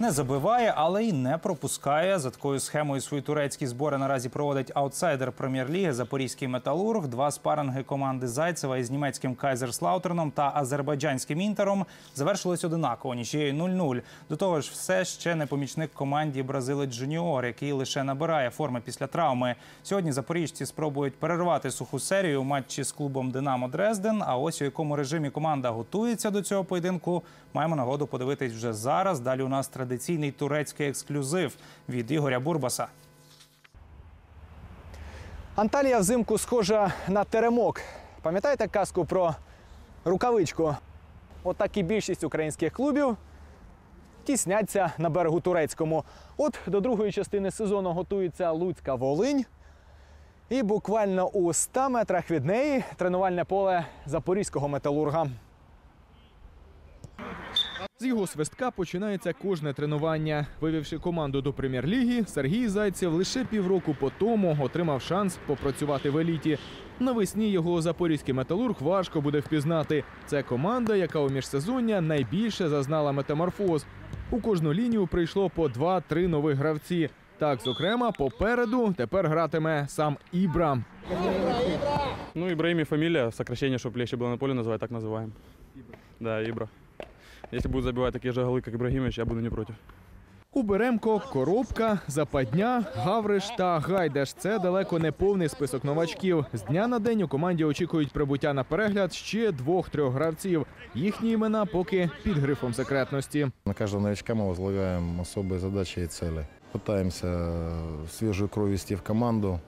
Не забиває, але й не пропускає. За такою схемою свої турецькі збори наразі проводить аутсайдер прем'єр-ліги Запорізький металург. Два спаринги команди Зайцева із німецьким Кайзерслаутерном та азербайджанським інтером завершились одинаково нічією 0-0. До того ж, все ще не помічник команді бразилець Жуніор, який лише набирає форми після травми. Сьогодні запоріжці спробують перервати суху серію у матчі з клубом Динамо Дрезден. А ось у якому режимі команда готується до цього поєдинку, маємо нагоду подивитись вже зараз. Далі у нас традиційний турецький ексклюзив від Ігоря Бурбаса. Анталія взимку схожа на теремок. Пам'ятаєте казку про рукавичку? Отак і більшість українських клубів тісняться на берегу турецькому. От до другої частини сезону готується Луцька Волинь. І буквально у 100 метрах від неї тренувальне поле запорізького металурга. З його свистка починається кожне тренування. Вивівши команду до прем'єр-ліги, Сергій Зайцев лише півроку по тому отримав шанс попрацювати в еліті. Навесні його запорізький металург важко буде впізнати. Це команда, яка у міжсезоння найбільше зазнала метаморфоз. У кожну лінію прийшло по 2-3 нових гравці. Так, зокрема, попереду тепер гратиме сам Ібра. Ну, Ибраим и фамилия, сокращение, чтобы легче было на поле называть, так называем. Да, Ибра. Если будут забивать такие же голы, как Ибрагимович, я буду не против. Уберемко, Коробка, Западня, Гавриш та Гайдеш. Це далеко не повний список новачків. З дня на день у команді очікують прибуття на перегляд ще двох-трьох гравців. Їхні імена поки під грифом секретності. На каждого новичка мы возлагаем особые задачи и цели. Пытаемся свежую кровь вести в команду,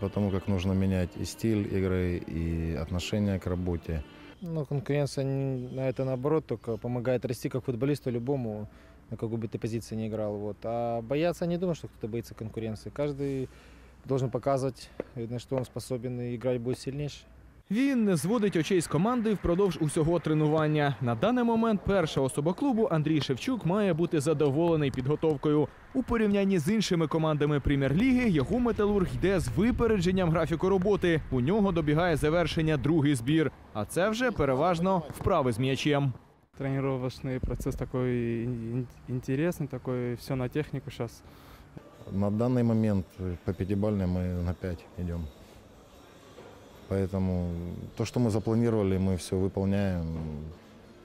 потому как нужно менять и стиль игры, и отношение к работе. Ну, конкуренция на это наоборот только помогает расти как футболисту любому, на какой бы ты позиции не играл. Вот. А бояться не думаю, что кто-то боится конкуренции. Каждый должен показывать, на что он способен, и играть будет сильнейший. Він не зводить очей з команди впродовж усього тренування. На даний момент перша особа клубу Андрій Шевчук має бути задоволений підготовкою. У порівнянні з іншими командами прем'єр-ліги його металург йде з випередженням графіку роботи. У нього добігає завершення другий збір. А це вже переважно вправи з м'ячем. Тренировочный процесс такой ин- интересный, такой все на технику сейчас. На данный момент э, по пятибалльной мы на 5 идем. Поэтому то, что мы запланировали, мы все выполняем,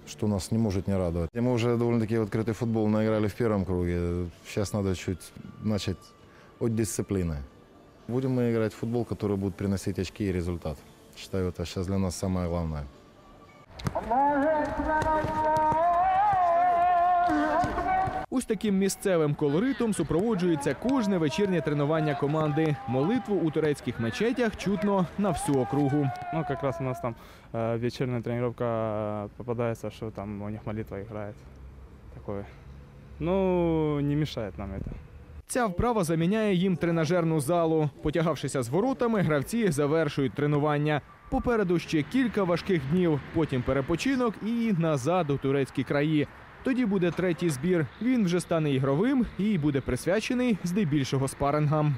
что нас не может не радовать. И мы уже довольно-таки в открытый футбол наиграли в первом круге. Сейчас надо чуть начать от дисциплины. Будем мы играть в футбол, который будет приносить очки и результат. Считаю, это сейчас для нас самое главное. Ось таким місцевим колоритом супроводжується кожне вечірнє тренування команди. Молитву у турецьких мечетях чутно на всю округу. Ну, как раз у нас там э, вечерняя тренировка э, попадается, что там у них молитва играет. Такое. Ну, не мешает нам это. Ця вправа заміняє їм тренажерну залу. Потягавшися з воротами, гравці завершують тренування. Попереду ще кілька важких днів, потім перепочинок і назад у турецькі краї. Тоді буде третій збір. Він вже стане ігровим і буде присвячений здебільшого спарингам.